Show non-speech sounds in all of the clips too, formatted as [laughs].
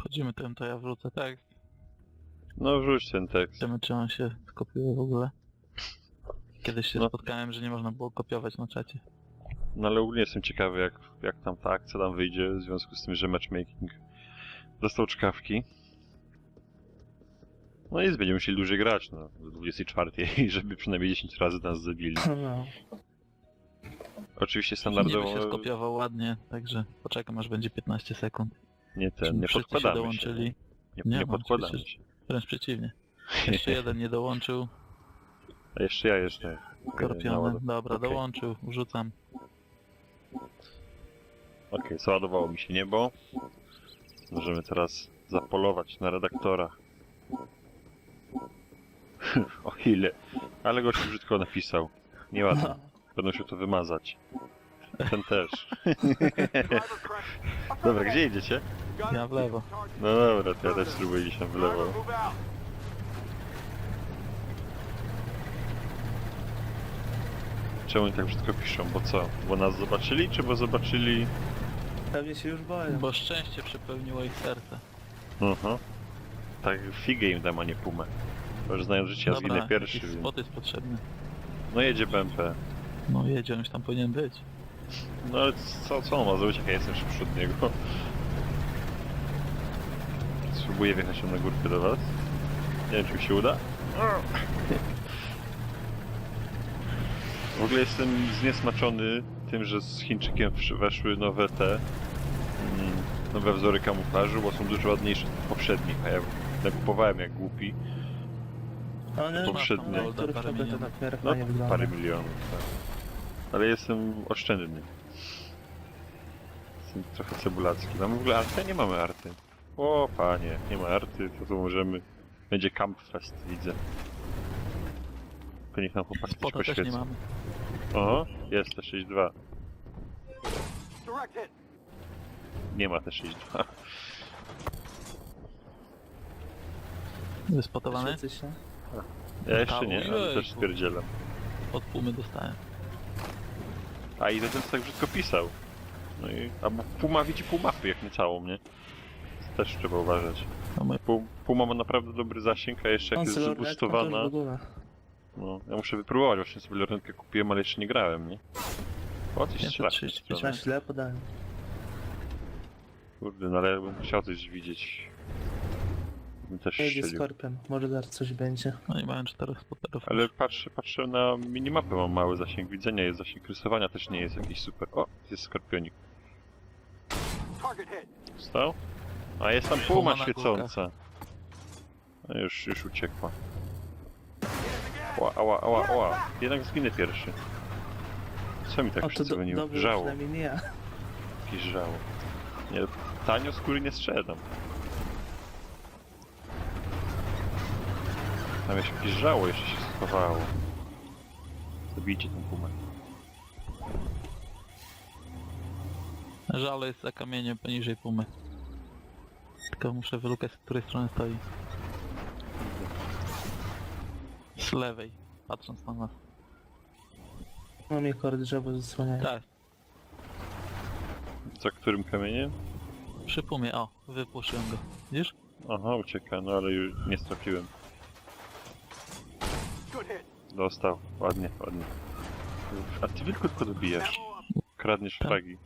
wchodzimy tym, to ja wrzucę tekst. No wrzuć ten tekst. Zobaczymy, czy on się skopiuje w ogóle. Kiedyś się No. spotkałem, że nie można było kopiować na czacie. No ale ogólnie jestem ciekawy jak, jak tam ta akcja tam wyjdzie, w związku z tym, że matchmaking dostał czkawki. No i będziemy musieli dłużej grać, no, do 24, [laughs] żeby przynajmniej 10 razy nas zabili. No. Oczywiście Niby standardowo się skopiował ładnie, także poczekam aż będzie 15 sekund. Nie ten, nie wszyscy się podkładamy się. dołączyli. Nie, Nie nie podkładamy oczywiście. się. Wręcz przeciwnie. [laughs] Jeszcze jeden nie dołączył. A jeszcze ja jeszcze. Skorpiony. naładow- Dobra, okej. dołączył. Wrzucam. Okej, załadowało mi się niebo. Możemy teraz zapolować na redaktora. [laughs] o ile. Ale gość brzydko napisał. Nieładnie. [laughs] Będę musiał to wymazać. Ten też. [laughs] Dobra, gdzie idziecie? Ja w lewo. No dobra, to ja też spróbuję iść tam w lewo. Czemu oni tak brzydko piszą? Bo co? Bo nas zobaczyli, czy bo zobaczyli... Pewnie się już boją. Bo szczęście przepełniło ich serce. Aha. Tak figę im dam, a nie pumę. Bo już znają życie, ja Dobra, zginę pierwszy, jakiś więc... spot jest potrzebny. No jedzie BMP. No jedzie, on już tam powinien być. No ale co, co on ma zrobić, jak ja jestem szybszy od niego? Spróbuję wjechać na górkę do was. Nie wiem, czy mi się uda. W ogóle jestem zniesmaczony tym, że z Chińczykiem weszły nowe te... mm, nowe wzory kamuflażu, bo są dużo ładniejsze od poprzednich, a ja nakupowałem jak głupi. One poprzednie. No, parę milionów, tak. Ale jestem oszczędny. Jestem trochę cebulacki. Mamy w ogóle artę? Nie mamy arty. O panie, nie ma arty, to tu możemy... Będzie Camp Fest, widzę. To niech nam chłopaki coś Spota też nie poświecą. mamy. Oho, jest te 6-2. Nie ma te 6-2. Wyspotowany? Świecę się. Ja jeszcze nie, ale też stwierdzielam. Od pumy dostałem. A i to ten co tak brzydko pisał. No i... Albo Puma widzi pół mapy, jak nie całą, nie? To też trzeba uważać. No my Pół, Puma ma naprawdę dobry zasięg, a jeszcze jak jest Red, no to. No, ja muszę wypróbować, właśnie sobie lornetkę kupiłem, ale jeszcze nie grałem, nie? O, coś strzela. 535 Na źle podałem. Kurde, no ale ja bym chciał coś widzieć. Bym też Jedzie strzelił. skorpion. Może zaraz coś będzie. No i mają czterech spoterów. Ale patrzę, patrzę na minimapę, mam mały zasięg widzenia, jest zasięg rysowania też nie jest jakiś super. O, jest skorpionik. Stał? A jest tam Puma puma na świecąca. A już, już uciekła. Ała, ała, ała, ała. Jednak zginę pierwszy. Co mi tak O, to do, przydzwoniło? dobrze, Żało. przynajmniej nie ja. Jakieś żało. Nie, tanio skóry nie strzelam. Tam jeszcze jakieś żało jeszcze się schowało. Zabijcie tą pumę. Żalo jest za kamieniem poniżej pumy. Tylko muszę wylukać, z której strony stoi. Z lewej, patrząc na nas. Mam je kory drzewo zasłaniają. Tak, Za którym kamieniem? przy pumie, o, wypuszczyłem go. Widzisz? Aha, ucieka, no ale już nie strafiłem. Dostał, ładnie, ładnie. A ty tylko dobijasz. Kradniesz Tak. fragi.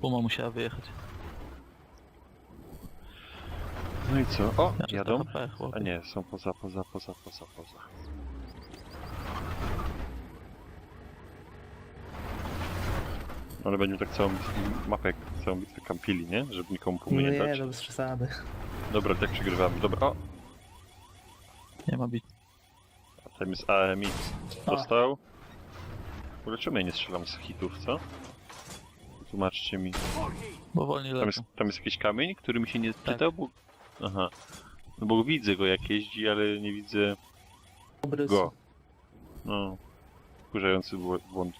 Puma musiała wyjechać. No i co? O, Ja jadą? Chłopie. A nie, są poza, poza, poza, poza, poza. Ale będziemy tak całą mapę, całą bitwę kampili, nie? Żeby nikomu pumy nie Nie, dać. no bez przesady. Dobra, tak przegrywamy. Dobra, o! Nie ma bit. Tam jest AMX. Dostał. W ogóle czemu ja nie strzelam z hitów, co? Tłumaczcie mi. Bo wolniej Tam jest, lecą. tam jest jakiś kamień, który mi się nie Tak. czytał, bo... Aha. No bo widzę go jak jeździ, ale nie widzę Obrys. go. No. Wkurzający bł- błąd.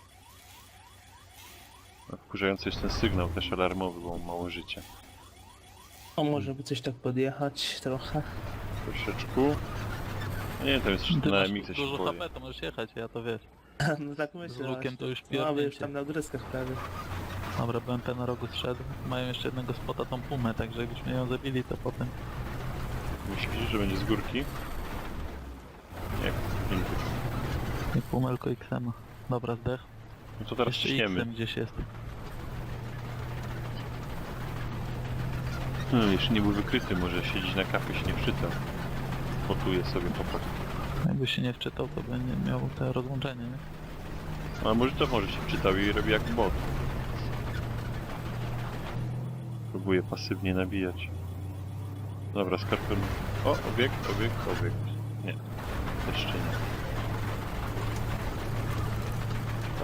A Wkurzający jest ten sygnał też alarmowy, bo mam mało życia. O, może by coś tak podjechać trochę. Troszeczkę. Nie wiem, tam jest Ty na masz MX się dużo boję. HP, to możesz jechać, ja to wiesz. [laughs] no tak Z myślę. lukiem to już No, wy już tam na ogryskach prawie. Dobra, BMP na rogu zszedł. Mają jeszcze jednego spota, tą pumę, także jakbyśmy ją zabili, to potem... Myślisz, że będzie z górki? Nie, nie. Nie pumę, tylko XM. Dobra, zdech. No to teraz Jeszcze ciśniemy. XM gdzieś jest. Hmm, jeszcze nie był wykryty, może siedzieć na kapie, się nie wczytał. Potuje sobie chłopak. Jakby się nie wczytał, to będzie miał te rozłączenie, nie? A może to może się wczytał i robi jak bot. Próbuje pasywnie nabijać. Dobra, skarpen. O, obiekt, obiekt, obiekt. Nie. Jeszcze nie.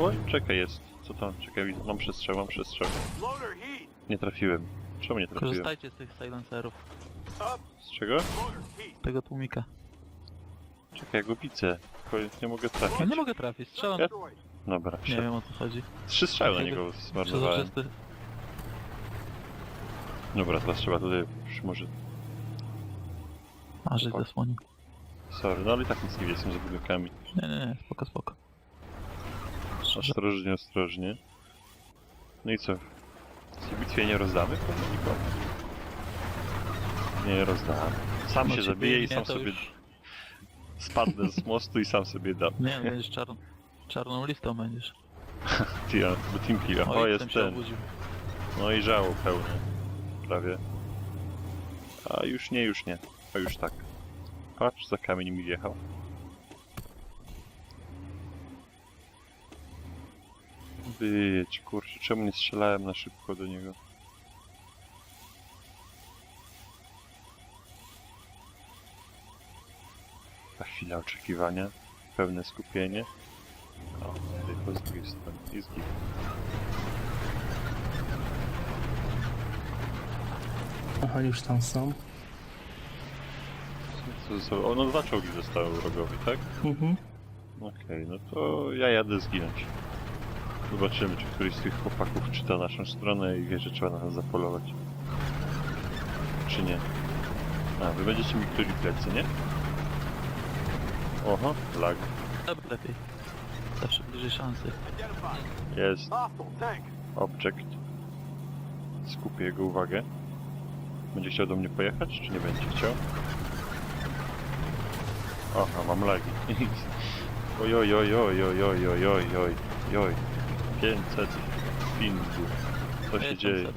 Oj, czekaj, jest. Co tam? Czekaj, widzę. mam przestrzał, mam przestrzał. Nie trafiłem. Czemu nie trafiłem? Korzystajcie z tych silencerów, Z czego? Tego tłumika. Czekaj, ja go widzę. Tylko nie mogę Ja trafić. nie mogę trafić, strzelam. Ja-. Dobra, Nie wiem o co chodzi. trzy strzały na niego zmarnowałem. Przezroczysty. Dobra, teraz trzeba tutaj może... A, żeś zasłonił. Sorry, no ale i tak nic nie wiem, jestem za budynkami. Nie, nie, nie, spoko, spoko. Ostrożnie, ostrożnie. No i co? W tej bitwie nie rozdamy nikomu? Nie rozdamy. Sam No się zabije i sam to sobie już- spadnę z mostu i sam sobie dam. Nie, będziesz czarn... czarną listą będziesz. [laughs] Ty, a, do Team Killa. O, jest jestem się ten. obudził. No i żało pełne. Prawie. A już nie, już nie. A już tak. Patrz, za kamień mi wjechał. Być, kurczę, czemu nie strzelałem na szybko do niego? Ta chwila oczekiwania, pełne skupienie. O, tylko z drugiej strony i zginął. Aha, już tam są. Co za... O, no dwa czołgi zostały wrogowi, tak? Mhm. Okej, no to ja jadę zginąć. Zobaczymy, czy któryś z tych chłopaków czyta naszą stronę i wie, że trzeba na nas zapolować. Czy nie? A, wy będziecie mi któli plecy, nie? Oho, lag. Dobra, lepiej. Zawsze bliżej szansy. Jest object. Skupię jego uwagę. Będzie chciał do mnie pojechać, czy nie będzie chciał? Aha, mam lagi. [laughs] Oj, oj, oj, oj, oj, oj, oj, oj, oj, oj. 500 pingu. Co się dzieje?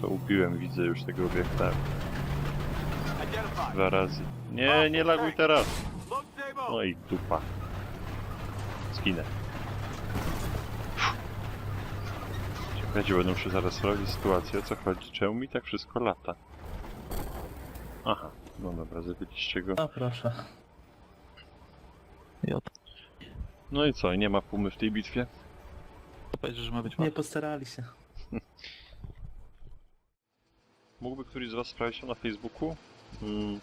To ubiłem, widzę już tego obiekta. Dwa razy. Nie, nie laguj teraz! No i dupa. Zginę. Czekajcie, będą się zaraz sprawdzić sytuację, o co chodzi. Czemu mi tak wszystko lata? Aha, no dobra, zabiliście go. No proszę. J. No i co, nie ma pumy w tej bitwie? To powiedzieć, że ma być Nie łatwo. postarali się. [laughs] Mógłby któryś z was sprawdzić to na Facebooku? Hmm.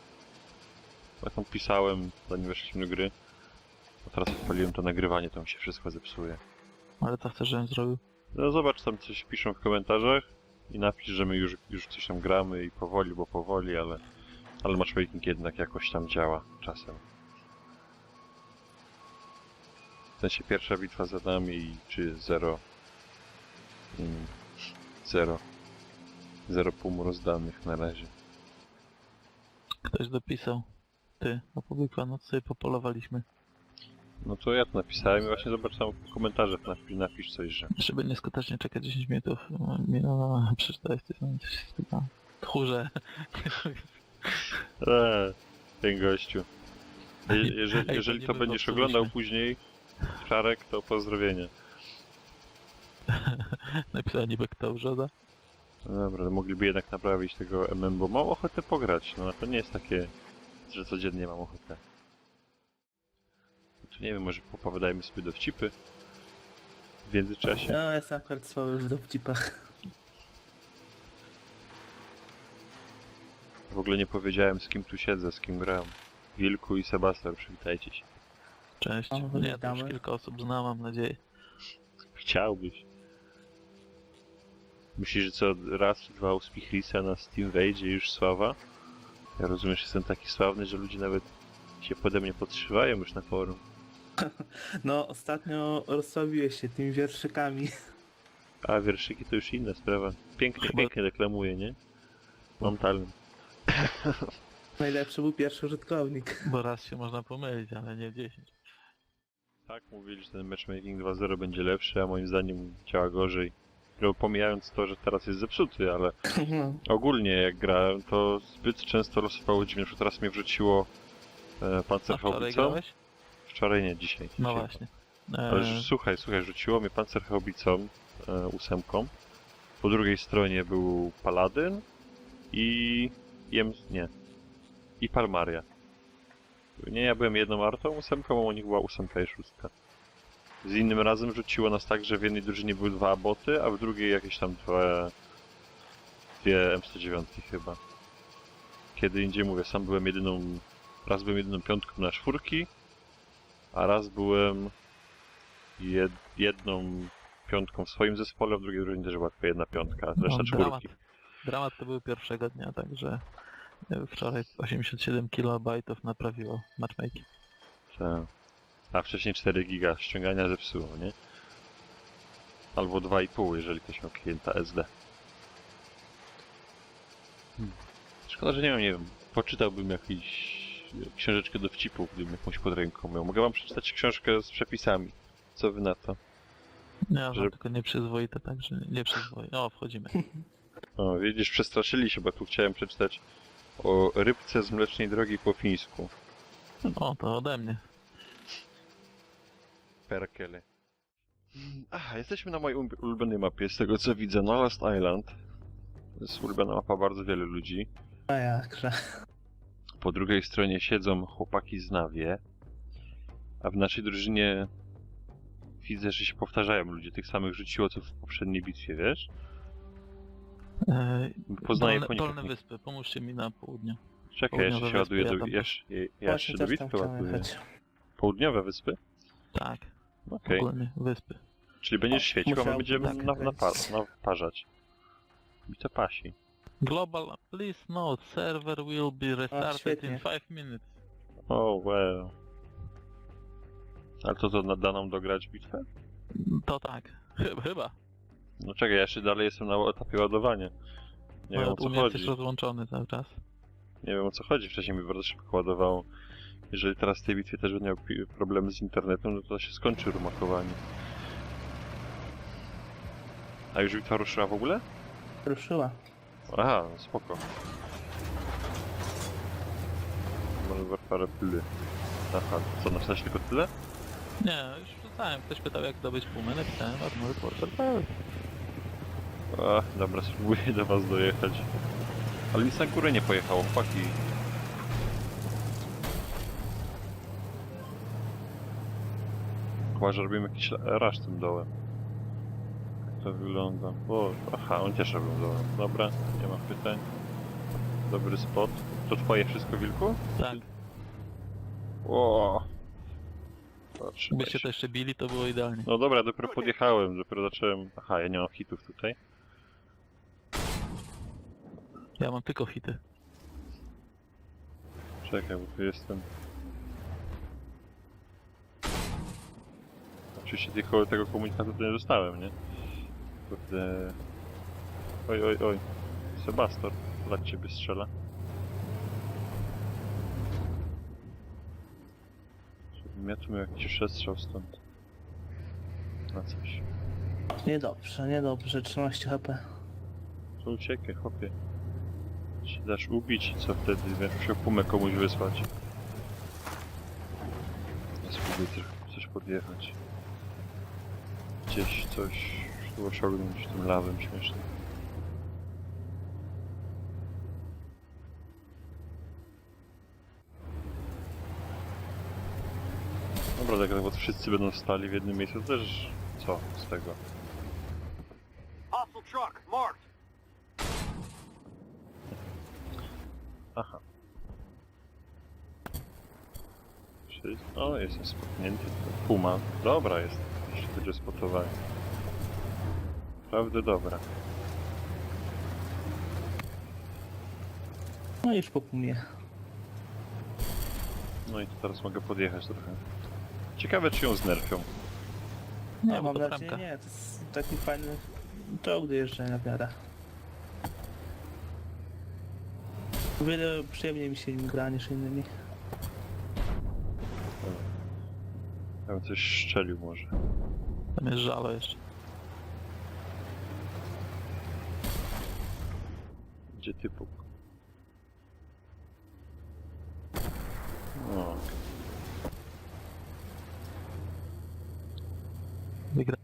Tam pisałem, zanim weszliśmy do gry. A teraz odpaliłem to nagrywanie, to mi się wszystko zepsuje. Ale to chcesz, żebym zrobił? No zobacz, tam coś piszą w komentarzach i napisz, że my już, już coś tam gramy i powoli, bo powoli, ale, ale matchmaking jednak jakoś tam działa czasem. W sensie pierwsza bitwa za nami, czy zero, mm, zero, zero pum rozdanych na razie. Ktoś dopisał. Ty, no to sobie popolowaliśmy. No to ja to napisałem i właśnie zobacz tam w komentarzach napisz, napisz coś, że Żeby nieskutecznie czekać 10 minut. No, przeczytałeś coś, no, coś z. Tchórze. eee, ten gościu. Je, jeżeli Ej, to jeżeli nie to będziesz oglądał później, Czarek, to pozdrowienia. [laughs] Napisała niby kto wrzoda. No dobra, mogliby jednak naprawić tego MM, bo mam ochotę pograć, no to nie jest takie, że codziennie mam ochotę. To nie wiem, może popowiadajmy sobie dowcipy w międzyczasie. No, ja jestem akurat słaby w dowcipach. W ogóle nie powiedziałem z kim tu siedzę, z kim gram. Wilku i Sebastian, przywitajcie się. Cześć. O, już witamy. kilka osób zna, mam nadzieję. Chciałbyś. Myślisz, że co raz czy dwa uspichlisa na Steam wejdzie i już sława? Ja rozumiem, że jestem taki sławny, że ludzie nawet się pode mnie podszywają już na forum. [laughs] No, ostatnio rozsławiłeś się tymi wierszykami. A wierszyki to już inna sprawa. Pięknie, Chyba- pięknie deklamuje, nie? Mam talent. [laughs] Najlepszy był pierwszy użytkownik. Bo raz się można pomylić, ale nie 10. Tak, mówili, że ten matchmaking 2.0 będzie lepszy, a moim zdaniem działa gorzej. No, pomijając to, że teraz jest zepsuty, ale No, ogólnie jak grałem, to zbyt często losowało dziwnie. Przykład teraz mnie wrzuciło e, A wczoraj pancerhaubicą. grałeś? Wczoraj nie, dzisiaj. No dzisiaj. właśnie. Ale E, że- słuchaj, słuchaj, rzuciło mnie pancerhaubicą e, ósemką. Po drugiej stronie był paladyn i... Jem... nie. I palmaria. Nie, ja byłem jedną artą ósemką, a u nich była ósemka i szóstka. Z innym razem rzuciło nas tak, że w jednej drużynie były dwa boty, a w drugiej jakieś tam dwa... Dwie M109 chyba. Kiedy indziej mówię, sam byłem jedyną... Raz byłem jedyną piątką na czwórki, a raz byłem jed, jedną piątką w swoim zespole, w drugiej drużynie też była tylko jedna piątka, reszta no, dramat. czwórki. Dramat to był pierwszego dnia, także e, wczoraj 87 kilobajtów naprawiło matchmaking. Tak. A wcześniej 4 giga ściągania zepsuło, nie? Albo 2,5, jeżeli ktoś miał klienta SD. Hmm. Szkoda, że nie mam, nie wiem, poczytałbym jakiś książeczkę dowcipów, gdybym jakąś pod ręką miał. Mogę wam przeczytać książkę z przepisami. Co wy na to? Ja Że- że... tylko nieprzyzwoite, także nieprzyzwoite. O, wchodzimy. O, widzisz, przestraszyli się, bo tu chciałem przeczytać o rybce z mlecznej drogi po fińsku. O, to ode mnie. Perkele. Aha, jesteśmy na mojej ul- ulubionej mapie, z tego co widzę, na Last Island. To jest ulubiona mapa bardzo wielu ludzi. a jakże. Po drugiej stronie siedzą chłopaki z Nawie, a w naszej drużynie widzę, że się powtarzają ludzie. Tych samych rzuciło, co w poprzedniej bitwie, wiesz? E, Poznaję dolne, po nich. dolne jak wyspy, pomóżcie mi na południu. Czekaj, ja jeszcze południowe się ładuję do... ja tam Jeszcze, ja, ja Właśnie jeszcze do też tam bitwy chciałem ładuję. jechać. Południowe wyspy? Tak, Okej. ogólnie wyspy. Czyli będziesz O, świecił, a my będziemy tak na, na, pa, powiedzieć. naparzać. I to pasi. Global, please note, server will be restarted świetnie. in 5 minutes. O, well. Ale to to na- da nam dograć bitwę? To tak, Chy- chyba. No czekaj, ja jeszcze dalej jestem na etapie ładowania. Nie wiem o co u mnie jesteś chodzi. rozłączony cały czas. Nie wiem o co chodzi, wcześniej mi bardzo szybko ładowało. Jeżeli teraz w tej bitwie też będę miał problemy z internetem, no to się skończy rumakowanie. A już bitwa ruszyła w ogóle? Ruszyła. Aha, no spoko. Manewr parę ply. Aha, co, napisałeś tylko tyle? Nie, już pytałem, ktoś pytał jak zdobyć pumę, napisałem Armored Warfare Pearl. Ach, dobra, spróbuję do was dojechać. Ale nic na górę nie pojechało, chłopaki. Chyba, że robimy jakiś rasz tym dołem. Jak to wygląda? O, aha, on też robił dołem. Dobra, nie ma pytań. Dobry spot. To twoje wszystko, Wilku? Tak, O. Patrz, gdybyście to jeszcze bili, to było idealnie. No dobra, dopiero podjechałem, dopiero zacząłem... Aha, ja nie mam hitów tutaj. Ja mam tylko hity. Czekaj, bo tu jestem. Oczywiście tylko tego komunikatu to nie dostałem, nie? Kurde... Oj, oj, oj. Sebastor, dla ciebie strzela. Żebym ja tu miał jakiś przestrzał stąd. Na coś. Niedobrze, niedobrze. 13 HP. To uciekaj, chłopie. Się dasz ubić i co wtedy? Będziesz musiał pumę komuś wysłać. Spróbuję też coś podjechać. Gdzieś coś osiągnąć tym lawem śmiesznym. Dobra, tak, bo wszyscy będą stali w jednym miejscu, to też co z tego? Hostile truck, marked. Aha. O, jestem spotnięty. Puma. Dobra jest. Jeszcze będzie spotowanie. Naprawdę dobra. No już po pumie. No i to teraz mogę podjechać trochę. Ciekawe czy ją znerfią. Nie, No, mam nadzieję nie. To jest taki fajny czołg do jeżdżenia w miarę. O wiele przyjemniej mi się nim gra niż innymi. Ja bym coś szczelił może. Tam jest żalo jeszcze. Gdzie typu? No, Wygra.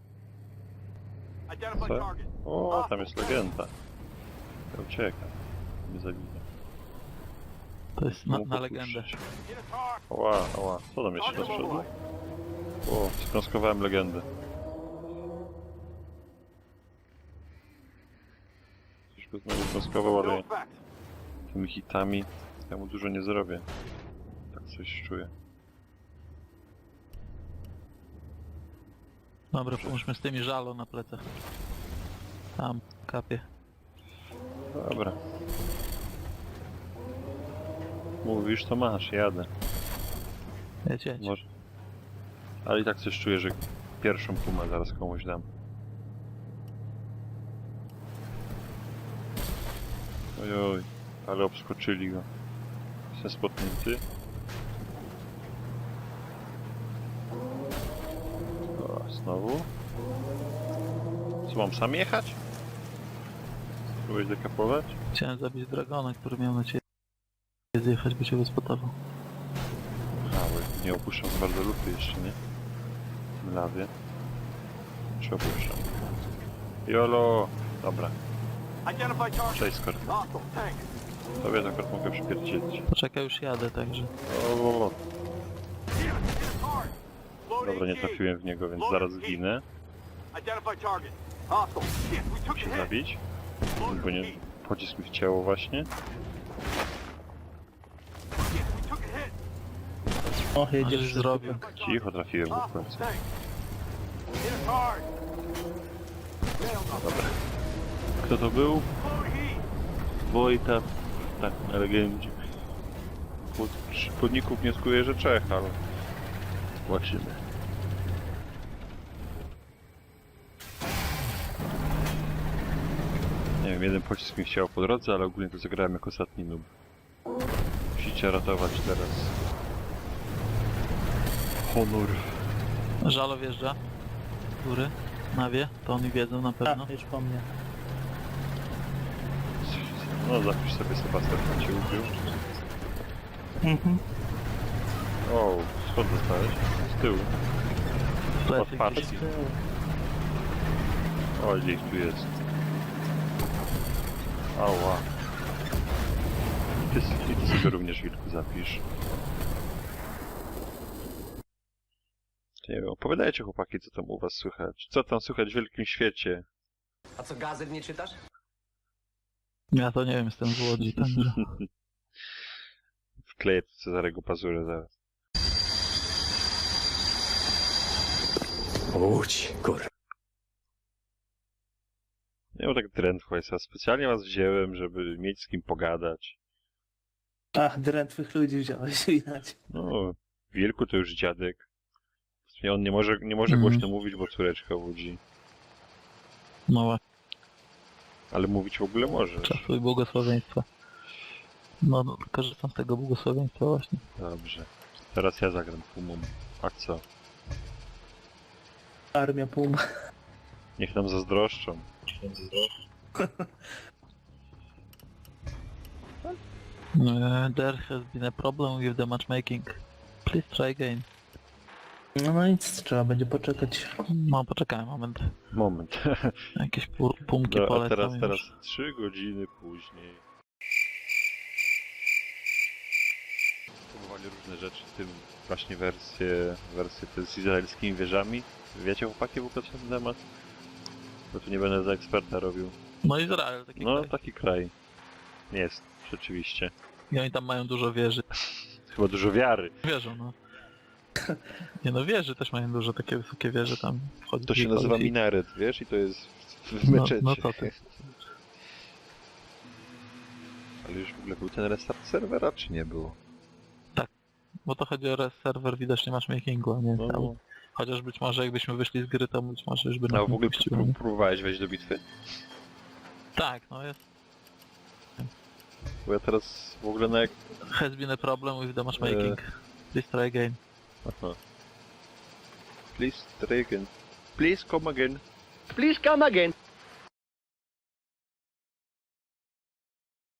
Co? o, tam jest legenda. Ja uciekam. Nie zabiję. To jest na, na legendę. Ła, ła, co tam jeszcze do przodu? O, skrąskowałem legendę. Go znowu skrąskował, No ale tymi hitami ja mu dużo nie zrobię. Tak coś czuję. Dobra, pomóżmy z tymi żalo na plecach. Tam, kapie. Dobra. Mówisz, to masz, jadę. Jedź, jedź. Może. Ale i tak coś czuję, że pierwszą pumę zaraz komuś dam. Ojoj, ale obskoczyli go. Jestem spotnięty. O, znowu. Co mam sam jechać? Spróbuję dekapować? Chciałem zabić dragona, który miał na ciebie zjechać, by cię wyspotował. Bo nie opuszczam za bardzo lupy jeszcze, nie? W tym lawie. Czy opuszczam? Jolo! Dobra. Cześć Skor. Hostile tank. Tobie to akurat mogę przypierdzielić. Poczekaj, już jadę, także. O, Dobra, nie trafiłem w niego, więc zaraz zginę. Muszę zabić, bo nie... Pocisk mi w ciało właśnie. O, jedziesz zrobił. Cicho, trafiłem go w końcu. Dobra. Kto to był? Wojta. Tak, na legendzie. Pod podników wnioskuję, że Czech, ale... Zobaczymy. Nie wiem, jeden pocisk mi chciał po drodze, ale ogólnie to zagrałem jako ostatni noob. Musicie ratować teraz. Honor. Żalo wjeżdża. Góry. Nawie, to oni wiedzą na pewno. A, już po mnie. No zapisz sobie Sebastian, tam cię ubił. Mhm. O, skąd dostałeś? Z tyłu. Plecy Odparty. gdzieś. O, gdzieś tu jest. Ała. Ty, ty sobie również wilku zapisz. Nie wiem, opowiadajcie chłopaki, co tam u was słychać. Co tam słychać w wielkim świecie? A co, gazet nie czytasz? Ja to nie wiem, jestem z Łodzi, także. [laughs] Wkleję Cezarego pazurę zaraz. Łódź, kur... Nie mam tak drętwo jest, ja specjalnie was wziąłem, żeby mieć z kim pogadać. Ach, drętwych ludzi wziąłeś, [laughs] widać. No, Wilku to już dziadek. W sumie on nie może, nie może Mhm. głośno mówić, bo córeczka budzi. No właśnie, Ale mówić w ogóle może. czasu i błogosławieństwa. No, no, korzystam z tego błogosławieństwa właśnie. Dobrze. Teraz ja zagram pumą. A co? Armia Pum. Niech nam zazdroszczą. Uh, [laughs] there has been a problem with the matchmaking. Please try again. No, no nic, trzeba będzie poczekać. No, poczekaj moment. Moment. [laughs] Jakieś pu- pumki No, a teraz, już. teraz trzy godziny później. Próbowali różne rzeczy, w tym właśnie wersję, wersję te z izraelskimi wieżami. Wiecie chłopaki w ogóle co ten temat? Bo tu nie będę za eksperta robił. No Izrael, taki No, kraj. taki kraj. Jest, rzeczywiście. I oni tam mają dużo wieży. Chyba dużo wiary. Wierzą, no. Nie no, wieży też mają dużo takie wysokie wieże tam. Wchodzi To się nazywa minaret, wiesz? I to jest w No, meczecie. no to ty. Ale już w ogóle był ten restart serwera, czy nie było? bo to chodzi o res serwer widocznie matchmakingu, a nie No, cały. no. Chociaż być może jakbyśmy wyszli z gry, to być może już by A nas w nie ogóle puściło, pró- nie? próbowałeś wejść do bitwy? Tak, no jest. Bo ja teraz w ogóle na jak... Has been a problem with the matchmaking. E. Please try again. Aha. Please again. Please come again. Please come again.